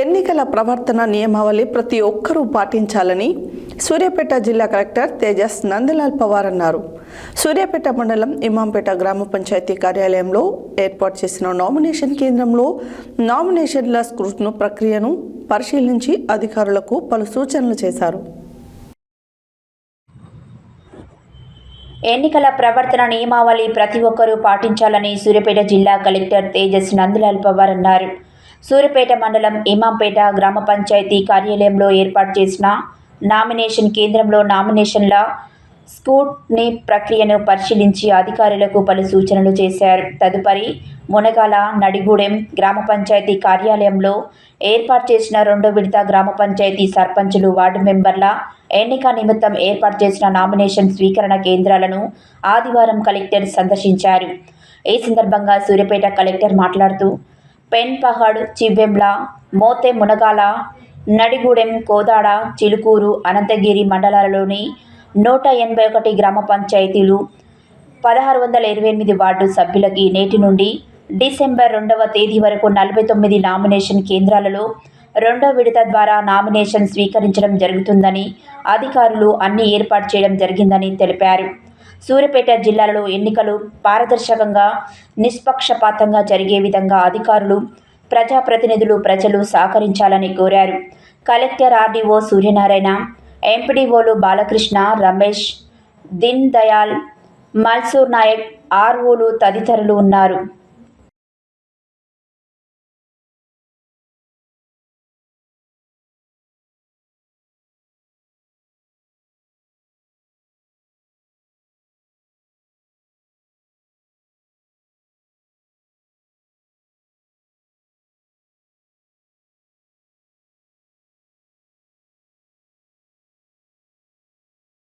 ఎన్నికల ప్రవర్తన నియమావళి ప్రతి ఒక్కరూ పాటించాలని సూర్యాపేట జిల్లా కలెక్టర్ తేజస్ నందలాల్ పవార్ అన్నారు. సూర్యాపేట మండలం ఇమాంపేట గ్రామ పంచాయతీ కార్యాలయంలో ఏర్పాటు చేసిన నామినేషన్ కేంద్రంలో నామినేషన్ల స్క్రూట్ను ప్రక్రియను పరిశీలించి అధికారులకు పలు సూచనలు చేశారు. ఎన్నికల ప్రవర్తన నియమావళి ప్రతి ఒక్కరూ పాటించాలని సూర్యాపేట జిల్లా కలెక్టర్ తేజస్ నందలాల్ పవార్ అన్నారు. సూర్యపేట మండలం ఇమాంపేట గ్రామ పంచాయతీ కార్యాలయంలో ఏర్పాటు చేసిన నామినేషన్ కేంద్రంలో నామినేషన్ల స్కూట్ని ప్రక్రియను పరిశీలించి అధికారులకు పలు సూచనలు చేశారు. తదుపరి మునగాల నడిగూడెం గ్రామ పంచాయతీ కార్యాలయంలో ఏర్పాటు చేసిన రెండో విడత గ్రామ పంచాయతీ సర్పంచులు వార్డు మెంబర్ల ఎన్నిక నిమిత్తం ఏర్పాటు చేసిన నామినేషన్ స్వీకరణ కేంద్రాలను ఆదివారం కలెక్టర్ సందర్శించారు. ఈ సందర్భంగా సూర్యాపేట కలెక్టర్ మాట్లాడుతూ పెన్ పహాడ్ చివ్వెంల మోతె మునగాల నడిగూడెం కోదాడ చిలుకూరు అనంతగిరి మండలాలలోని నూట ఎనభై ఒకటి గ్రామ పంచాయతీలు పదహారు వందల ఇరవై ఎనిమిది వార్డు సభ్యులకి నేటి నుండి డిసెంబర్ రెండవ తేదీ వరకు నలభై తొమ్మిది నామినేషన్ కేంద్రాలలో రెండో విడత ద్వారా నామినేషన్ స్వీకరించడం జరుగుతుందని అధికారులు అన్ని ఏర్పాటు చేయడం జరిగిందని తెలిపారు. సూర్యాపేట జిల్లాలో ఎన్నికలు పారదర్శకంగా నిష్పక్షపాతంగా జరిగే విధంగా అధికారులు ప్రజాప్రతినిధులు ప్రజలు సహకరించాలని కోరారు. కలెక్టర్ ఆర్డీఓ సూర్యనారాయణ ఎంపీడీఓలు బాలకృష్ణ రమేష్ దీన్ దయాల్ మల్సూర్ నాయక్ ఆర్ఓలు తదితరులు ఉన్నారు.